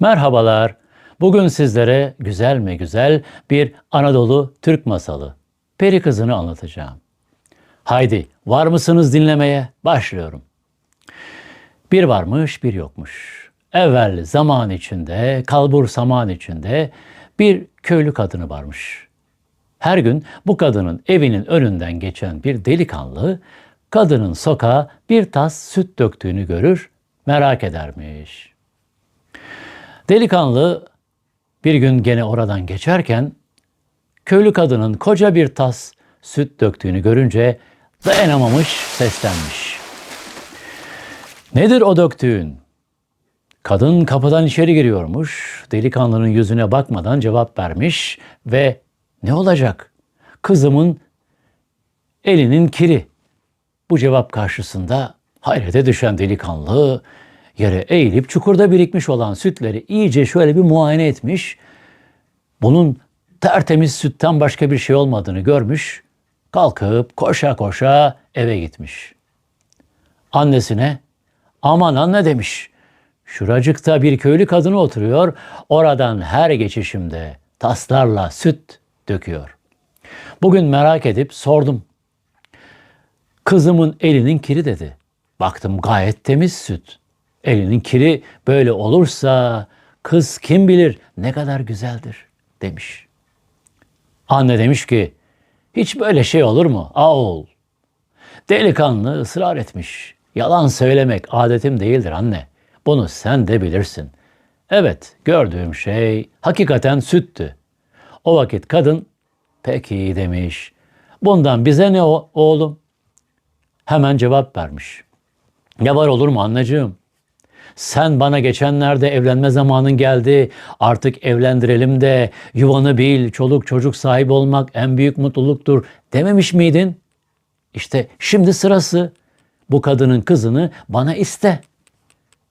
Merhabalar. Bugün sizlere güzel mi güzel bir Anadolu Türk masalı Peri Kızı'nı anlatacağım. Haydi var mısınız dinlemeye? Başlıyorum. Bir varmış bir yokmuş. Evvel zaman içinde, kalbur saman içinde bir köylü kadını varmış. Her gün bu kadının evinin önünden geçen bir delikanlı, kadının sokağa bir tas süt döktüğünü görür, merak edermiş. Delikanlı bir gün gene oradan geçerken köylü kadının koca bir tas süt döktüğünü görünce dayanamamış, seslenmiş. Nedir o döktüğün? Kadın kapıdan içeri giriyormuş. Delikanlının yüzüne bakmadan cevap vermiş ve ne olacak? Kızımın elinin kiri. Bu cevap karşısında hayrete düşen delikanlı yere eğilip çukurda birikmiş olan sütleri iyice şöyle bir muayene etmiş. Bunun tertemiz sütten başka bir şey olmadığını görmüş. Kalkıp koşa koşa eve gitmiş. Annesine aman anne demiş. Şuracıkta bir köylü kadını oturuyor. Oradan her geçişimde taslarla süt döküyor. Bugün merak edip sordum. Kızımın elinin kiri dedi. Baktım gayet temiz süt. Elinin kiri böyle olursa kız kim bilir ne kadar güzeldir demiş. Anne demiş ki hiç böyle şey olur mu? A oğul. Delikanlı ısrar etmiş. Yalan söylemek adetim değildir anne. Bunu sen de bilirsin. Evet gördüğüm şey hakikaten süttü. O vakit kadın peki demiş. Bundan bize ne o oğlum? Hemen cevap vermiş. Ne var olur mu anneciğim? Sen bana geçenlerde evlenme zamanın geldi. Artık evlendirelim de yuvanı bil, çoluk çocuk sahibi olmak en büyük mutluluktur dememiş miydin? İşte şimdi sırası. Bu kadının kızını bana iste.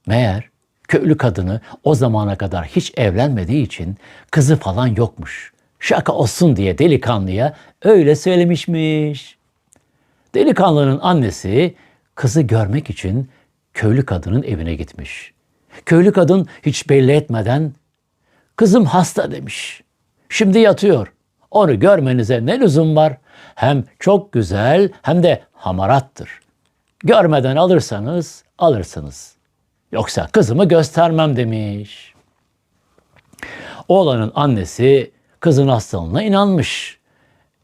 Meğer köylü kadını o zamana kadar hiç evlenmediği için kızı falan yokmuş. Şaka olsun diye delikanlıya öyle söylemişmiş. Delikanlının annesi kızı görmek için köylü kadının evine gitmiş. Köylü kadın hiç belli etmeden kızım hasta demiş. Şimdi yatıyor. Onu görmenize ne lüzum var? Hem çok güzel hem de hamarattır. Görmeden alırsanız alırsınız. Yoksa kızımı göstermem demiş. Oğlanın annesi kızın hastalığına inanmış.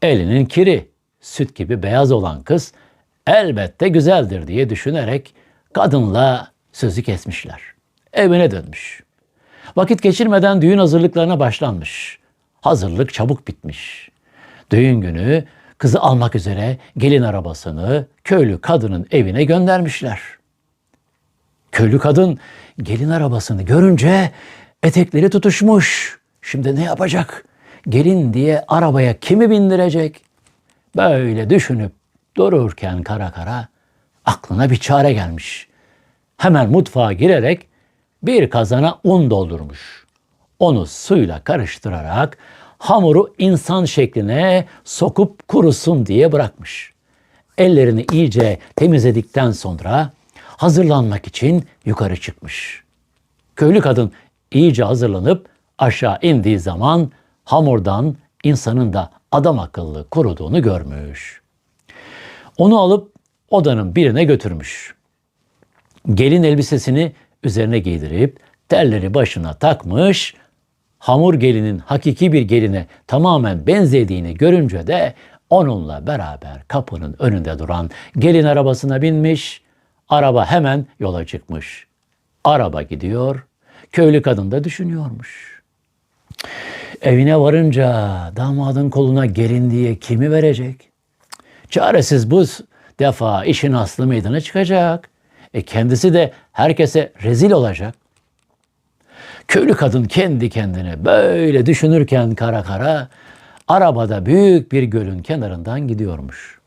Elinin kiri, süt gibi beyaz olan kız elbette güzeldir diye düşünerek kadınla sözü kesmişler. Evine dönmüş. Vakit geçirmeden düğün hazırlıklarına başlanmış. Hazırlık çabuk bitmiş. Düğün günü kızı almak üzere gelin arabasını köylü kadının evine göndermişler. Köylü kadın gelin arabasını görünce etekleri tutuşmuş. Şimdi ne yapacak? Gelin diye arabaya kimi bindirecek? Böyle düşünüp dururken kara kara aklına bir çare gelmiş. Hemen mutfağa girerek bir kazana un doldurmuş. Onu suyla karıştırarak hamuru insan şekline sokup kurusun diye bırakmış. Ellerini iyice temizledikten sonra hazırlanmak için yukarı çıkmış. Köylü kadın iyice hazırlanıp aşağı indiği zaman hamurdan insanın da adam akıllı kuruduğunu görmüş. Onu alıp odanın birine götürmüş. Gelin elbisesini üzerine giydirip telleri başına takmış, hamur gelinin hakiki bir geline tamamen benzediğini görünce de onunla beraber kapının önünde duran gelin arabasına binmiş, araba hemen yola çıkmış. Araba gidiyor, köylü kadın da düşünüyormuş. Evine varınca damadın koluna gelin diye kimi verecek? Çaresiz bu defa işin aslı meydana çıkacak. E kendisi de herkese rezil olacak. Köylü kadın kendi kendine böyle düşünürken kara kara arabada büyük bir gölün kenarından gidiyormuş.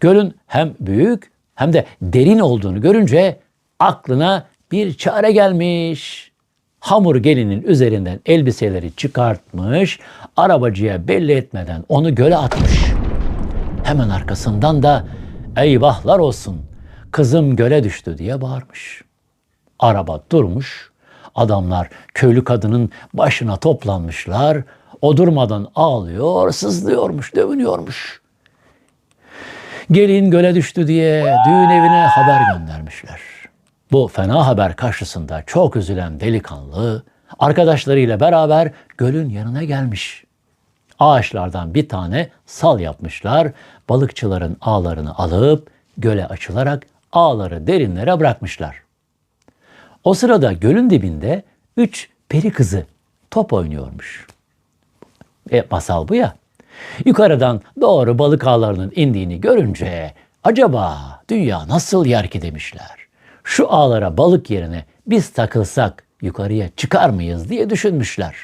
Gölün hem büyük hem de derin olduğunu görünce aklına bir çare gelmiş. Hamur gelinin üzerinden elbiseleri çıkartmış, arabacıya belli etmeden onu göle atmış. Hemen arkasından da eyvahlar olsun kızım göle düştü diye bağırmış. Araba durmuş, adamlar köylü kadının başına toplanmışlar. O durmadan ağlıyor, sızlıyormuş, dövünüyormuş. Gelin göle düştü diye düğün evine haber göndermişler. Bu fena haber karşısında çok üzülen delikanlı arkadaşlarıyla beraber gölün yanına gelmiş. Ağaçlardan bir tane sal yapmışlar. Balıkçıların ağlarını alıp göle açılarak ağları derinlere bırakmışlar. O sırada gölün dibinde üç peri kızı top oynuyormuş. E, masal bu ya. Yukarıdan doğru balık ağlarının indiğini görünce acaba dünya nasıl yer ki demişler. Şu ağlara balık yerine biz takılsak yukarıya çıkar mıyız diye düşünmüşler.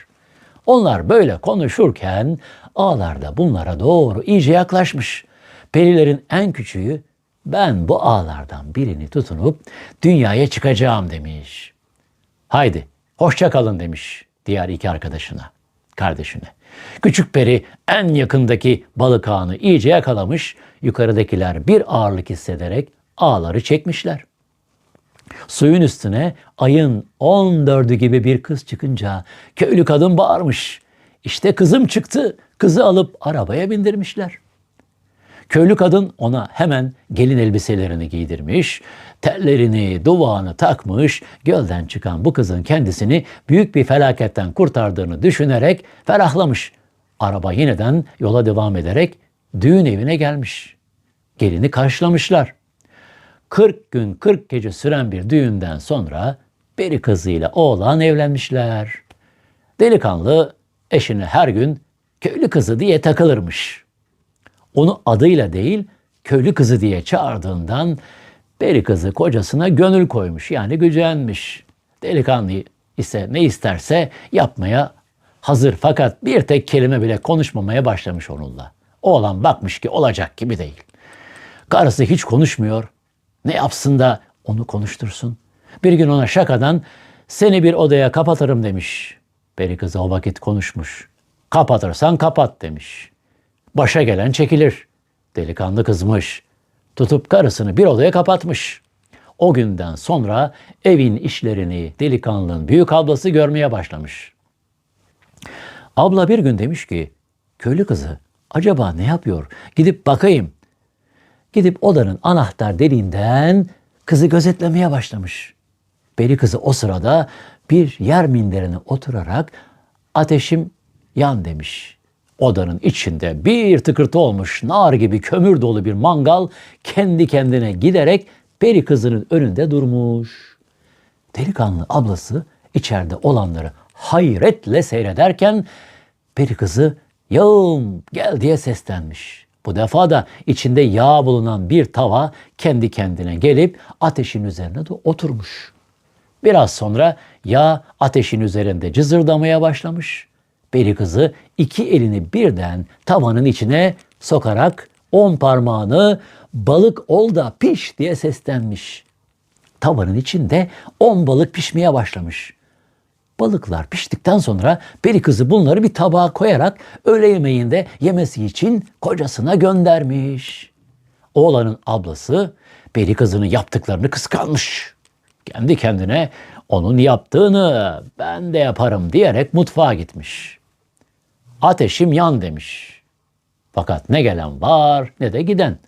Onlar böyle konuşurken ağlar da bunlara doğru iyice yaklaşmış. Perilerin en küçüğü ben bu ağlardan birini tutunup dünyaya çıkacağım demiş. Haydi hoşça kalın demiş diğer iki arkadaşına, kardeşine. Küçük peri en yakındaki balık ağını iyice yakalamış, yukarıdakiler bir ağırlık hissederek ağları çekmişler. Suyun üstüne ayın 14'ü gibi bir kız çıkınca köylü kadın bağırmış. İşte kızım çıktı. Kızı alıp arabaya bindirmişler. Köylü kadın ona hemen gelin elbiselerini giydirmiş, tellerini, duvağını takmış, gölden çıkan bu kızın kendisini büyük bir felaketten kurtardığını düşünerek ferahlamış. Araba yeniden yola devam ederek düğün evine gelmiş. Gelini karşılamışlar. 40 gün 40 gece süren bir düğünden sonra peri kızıyla oğlan evlenmişler. Delikanlı eşine her gün köylü kızı diye takılırmış. Onu adıyla değil köylü kızı diye çağırdığından peri kızı kocasına gönül koymuş yani gücenmiş. Delikanlı ise ne isterse yapmaya hazır fakat bir tek kelime bile konuşmamaya başlamış onunla. Oğlan bakmış ki olacak gibi değil. Karısı hiç konuşmuyor. Ne yapsın da onu konuştursun. Bir gün ona şakadan seni bir odaya kapatırım demiş. Peri kızı o vakit konuşmuş. Kapatırsan kapat demiş. Başa gelen çekilir. Delikanlı kızmış. Tutup karısını bir odaya kapatmış. O günden sonra evin işlerini delikanlının büyük ablası görmeye başlamış. Abla bir gün demiş ki, köylü kızı acaba ne yapıyor? Gidip bakayım. Gidip odanın anahtar deliğinden kızı gözetlemeye başlamış. Peri kızı o sırada bir yer minderine oturarak ateşim yan demiş. Odanın içinde bir tıkırtı olmuş nar gibi kömür dolu bir mangal kendi kendine giderek peri kızının önünde durmuş. Delikanlı ablası içeride olanları hayretle seyrederken peri kızı yağım gel diye seslenmiş. Bu defa da içinde yağ bulunan bir tava kendi kendine gelip ateşin üzerine de oturmuş. Biraz sonra yağ ateşin üzerinde cızırdamaya başlamış. Peri kızı iki elini birden tavanın içine sokarak on parmağını balık ol da piş diye seslenmiş. Tavanın içinde on balık pişmeye başlamış. Balıklar piştikten sonra peri kızı bunları bir tabağa koyarak öğle yemeğinde yemesi için kocasına göndermiş. Oğlanın ablası peri kızının yaptıklarını kıskanmış. Kendi kendine onun yaptığını ben de yaparım diyerek mutfağa gitmiş. Ateşim yan demiş. Fakat ne gelen var ne de giden.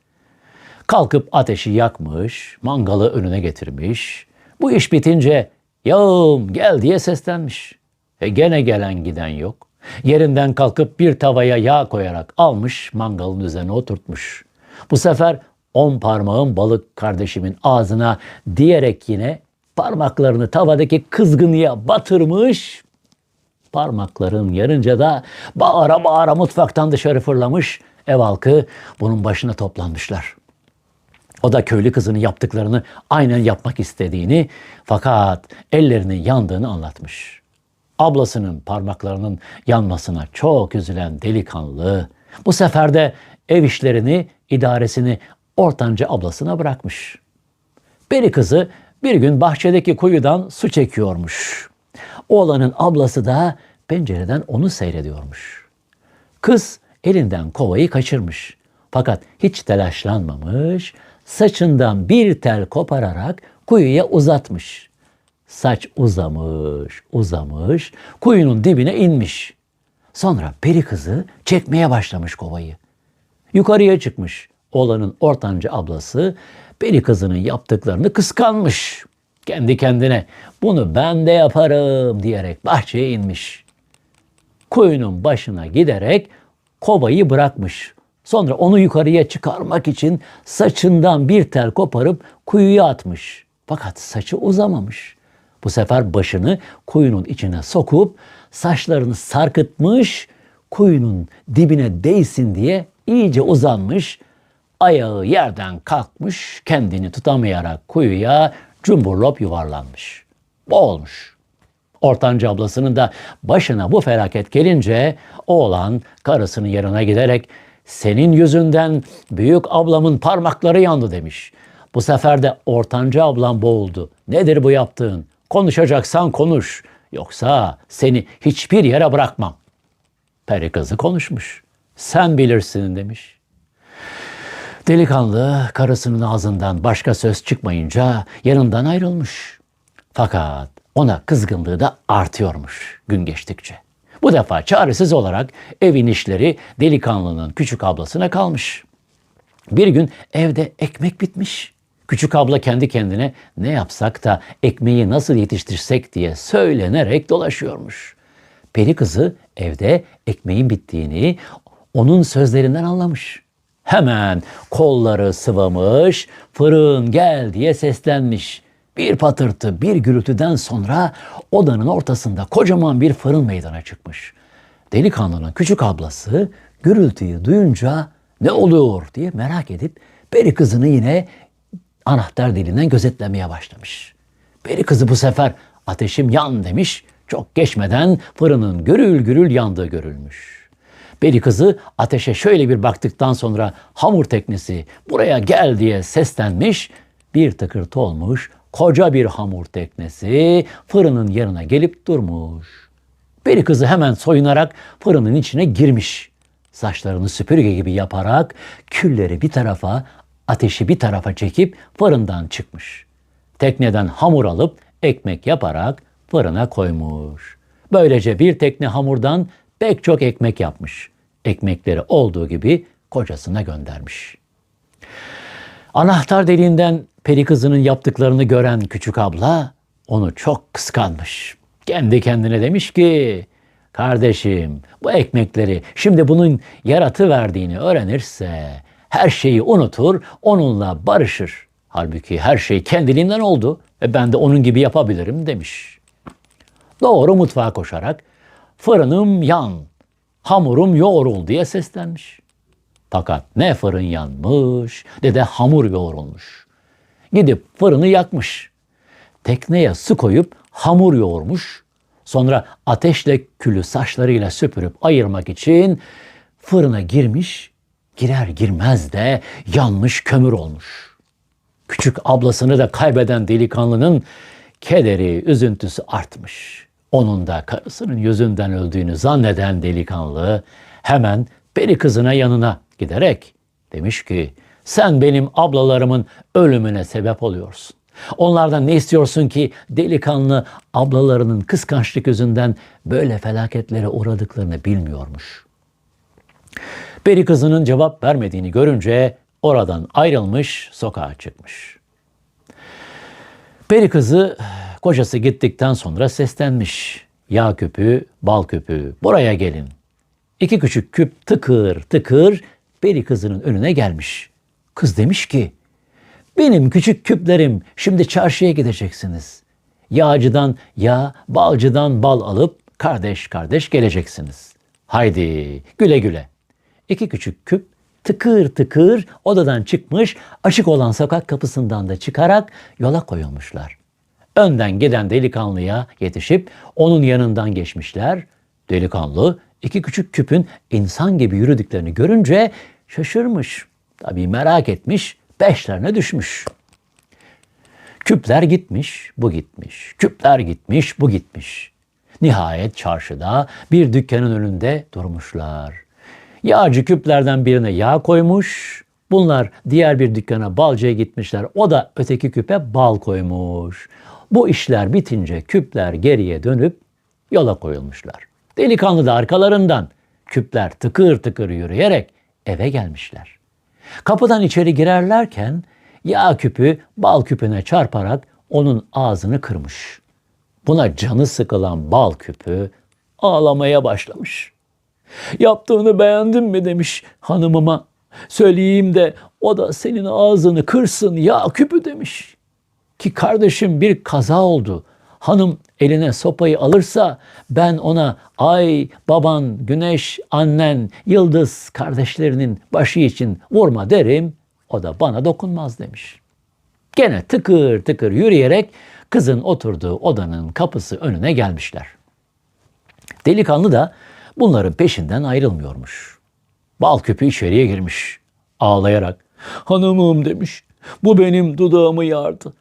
Kalkıp ateşi yakmış, mangalı önüne getirmiş. Bu iş bitince yağım gel diye seslenmiş. E gene gelen giden yok. Yerinden kalkıp bir tavaya yağ koyarak almış mangalın üzerine oturtmuş. Bu sefer on parmağın balık kardeşimin ağzına diyerek yine parmaklarını tavadaki kızgınıya batırmış. Parmakların yarınca da bağıra bağıra mutfaktan dışarı fırlamış. Ev halkı bunun başına toplanmışlar. O da köylü kızının yaptıklarını aynen yapmak istediğini fakat ellerinin yandığını anlatmış. Ablasının parmaklarının yanmasına çok üzülen delikanlı bu sefer de ev işlerini, idaresini ortanca ablasına bırakmış. Peri kızı bir gün bahçedeki kuyudan su çekiyormuş. Oğlanın ablası da pencereden onu seyrediyormuş. Kız elinden kovayı kaçırmış. Fakat hiç telaşlanmamış, saçından bir tel kopararak kuyuya uzatmış. Saç uzamış, uzamış, kuyunun dibine inmiş. Sonra peri kızı çekmeye başlamış kovayı. Yukarıya çıkmış. Oğlanın ortanca ablası peri kızının yaptıklarını kıskanmış. Kendi kendine bunu ben de yaparım diyerek bahçeye inmiş. Kuyunun başına giderek kovayı bırakmış. Sonra onu yukarıya çıkarmak için saçından bir tel koparıp kuyuya atmış. Fakat saçı uzamamış. Bu sefer başını kuyunun içine sokup saçlarını sarkıtmış, kuyunun dibine değsin diye iyice uzanmış. Ayağı yerden kalkmış, kendini tutamayarak kuyuya cumburlop yuvarlanmış. Boğulmuş. Ortanca ablasının da başına bu felaket gelince oğlan karısının yanına giderek senin yüzünden büyük ablamın parmakları yandı demiş. Bu sefer de ortanca ablam boğuldu. Nedir bu yaptığın? Konuşacaksan konuş. Yoksa seni hiçbir yere bırakmam. Peri kızı konuşmuş. Sen bilirsin demiş. Delikanlı karısının ağzından başka söz çıkmayınca yanından ayrılmış. Fakat ona kızgınlığı da artıyormuş gün geçtikçe. Bu defa çaresiz olarak evin işleri delikanlının küçük ablasına kalmış. Bir gün evde ekmek bitmiş. Küçük abla kendi kendine ne yapsak da ekmeği nasıl yetiştirsek diye söylenerek dolaşıyormuş. Peri kızı evde ekmeğin bittiğini onun sözlerinden anlamış. Hemen kolları sıvamış, fırın gel diye seslenmiş. Bir patırtı, bir gürültüden sonra odanın ortasında kocaman bir fırın meydana çıkmış. Delikanlının küçük ablası gürültüyü duyunca ne oluyor diye merak edip peri kızını yine anahtar dilinden gözetlemeye başlamış. Peri kızı bu sefer ateşim yan demiş. Çok geçmeden fırının gürül gürül yandığı görülmüş. Peri kızı ateşe şöyle bir baktıktan sonra hamur teknesi buraya gel diye seslenmiş. Bir tıkırtı olmuş. Koca bir hamur teknesi fırının yanına gelip durmuş. Peri kızı hemen soyunarak fırının içine girmiş. Saçlarını süpürge gibi yaparak külleri bir tarafa, ateşi bir tarafa çekip fırından çıkmış. Tekneden hamur alıp ekmek yaparak fırına koymuş. Böylece bir tekne hamurdan pek çok ekmek yapmış. Ekmekleri olduğu gibi kocasına göndermiş. Anahtar deliğinden peri kızının yaptıklarını gören küçük abla onu çok kıskanmış. Kendi kendine demiş ki, kardeşim bu ekmekleri şimdi bunun yaratı verdiğini öğrenirse her şeyi unutur, onunla barışır. Halbuki her şey kendiliğinden oldu ve ben de onun gibi yapabilirim demiş. Doğru mutfağa koşarak fırınım yan, hamurum yoğrul diye seslenmiş. Fakat ne fırın yanmış ne de hamur yoğrulmuş. Gidip fırını yakmış. Tekneye su koyup hamur yoğurmuş. Sonra ateşle külü saçlarıyla süpürüp ayırmak için fırına girmiş. Girer girmez de yanmış kömür olmuş. Küçük ablasını da kaybeden delikanlının kederi, üzüntüsü artmış. Onun da karısının yüzünden öldüğünü zanneden delikanlı hemen peri kızına yanına giderek demiş ki sen benim ablalarımın ölümüne sebep oluyorsun. Onlardan ne istiyorsun ki delikanlı ablalarının kıskançlık yüzünden böyle felaketlere uğradıklarını bilmiyormuş. Peri kızının cevap vermediğini görünce oradan ayrılmış sokağa çıkmış. Peri kızı kocası gittikten sonra seslenmiş. Yağ küpü, bal küpü buraya gelin. İki küçük küp tıkır tıkır peri kızının önüne gelmiş. Kız demiş ki benim küçük küplerim şimdi çarşıya gideceksiniz. Yağcıdan yağ, balcıdan bal alıp kardeş kardeş geleceksiniz. Haydi güle güle. İki küçük küp tıkır tıkır odadan çıkmış, açık olan sokak kapısından da çıkarak yola koyulmuşlar. Önden giden delikanlıya yetişip onun yanından geçmişler. Delikanlı iki küçük küpün insan gibi yürüdüklerini görünce şaşırmış. Tabii merak etmiş, peşlerine düşmüş. Küpler gitmiş, bu gitmiş. Küpler gitmiş, bu gitmiş. Nihayet çarşıda bir dükkanın önünde durmuşlar. Yağcı küplerden birine yağ koymuş. Bunlar diğer bir dükkana balcıya gitmişler. O da öteki küpe bal koymuş. Bu işler bitince küpler geriye dönüp yola koyulmuşlar. Delikanlı da arkalarından küpler tıkır tıkır yürüyerek eve gelmişler. Kapıdan içeri girerlerken yağ küpü bal küpüne çarparak onun ağzını kırmış. Buna canı sıkılan bal küpü ağlamaya başlamış. Yaptığını beğendin mi demiş hanımıma. Söyleyeyim de o da senin ağzını kırsın ya küpü demiş. Ki kardeşim bir kaza oldu. Hanım eline sopayı alırsa ben ona ay baban, güneş, annen, yıldız kardeşlerinin başı için vurma derim. O da bana dokunmaz demiş. Gene tıkır tıkır yürüyerek kızın oturduğu odanın kapısı önüne gelmişler. Delikanlı da bunların peşinden ayrılmıyormuş. Bal küpü içeriye girmiş. Ağlayarak hanımım demiş. Bu benim dudağımı yardı.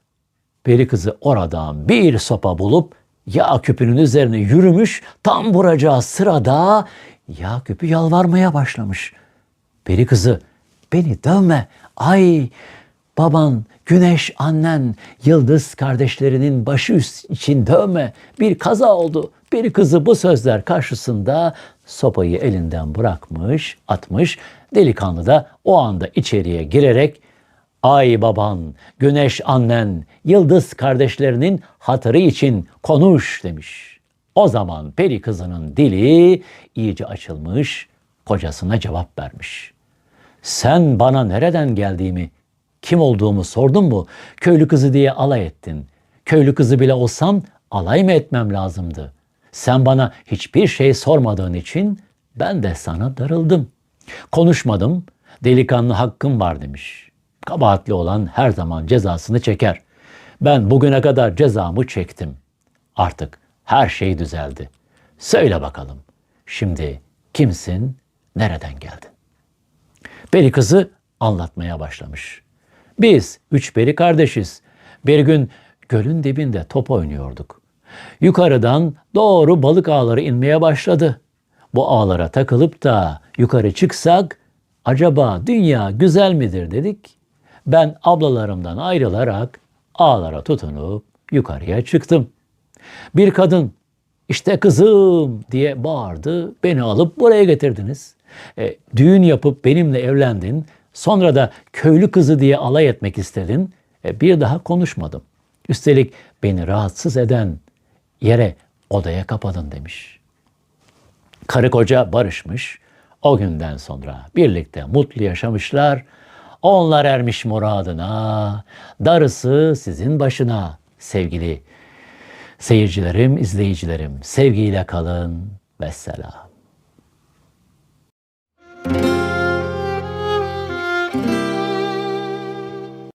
Peri kızı oradan bir sopa bulup yağ küpünün üzerine yürümüş. Tam vuracağı sırada yağ küpü yalvarmaya başlamış. Peri kızı beni dövme. Ay baban, güneş annen, yıldız kardeşlerinin başı için dövme. Bir kaza oldu. Peri kızı bu sözler karşısında sopayı elinden bırakmış, atmış. Delikanlı da o anda içeriye girerek Ay baban, güneş annen, yıldız kardeşlerinin hatırı için konuş demiş. O zaman peri kızının dili iyice açılmış, kocasına cevap vermiş. Sen bana nereden geldiğimi, kim olduğumu sordun mu? Köylü kızı diye alay ettin. Köylü kızı bile olsam alay mı etmem lazımdı? Sen bana hiçbir şey sormadığın için ben de sana darıldım. Konuşmadım, delikanlı hakkım var demiş. Kabahatli olan her zaman cezasını çeker. Ben bugüne kadar cezamı çektim. Artık her şey düzeldi. Söyle bakalım. Şimdi kimsin? Nereden geldin? Peri kızı anlatmaya başlamış. Biz üç peri kardeşiz. Bir gün gölün dibinde top oynuyorduk. Yukarıdan doğru balık ağları inmeye başladı. Bu ağlara takılıp da yukarı çıksak acaba dünya güzel midir dedik. Ben ablalarımdan ayrılarak ağlara tutunup yukarıya çıktım. Bir kadın işte kızım diye bağırdı. Beni alıp buraya getirdiniz. E, düğün yapıp benimle evlendin. Sonra da köylü kızı diye alay etmek istedin. E, bir daha konuşmadım. Üstelik beni rahatsız eden yere odaya kapadın demiş. Karı koca barışmış. O günden sonra birlikte mutlu yaşamışlar. Onlar ermiş muradına. Darısı sizin başına sevgili seyircilerim, izleyicilerim. Sevgiyle kalın. Vesselam.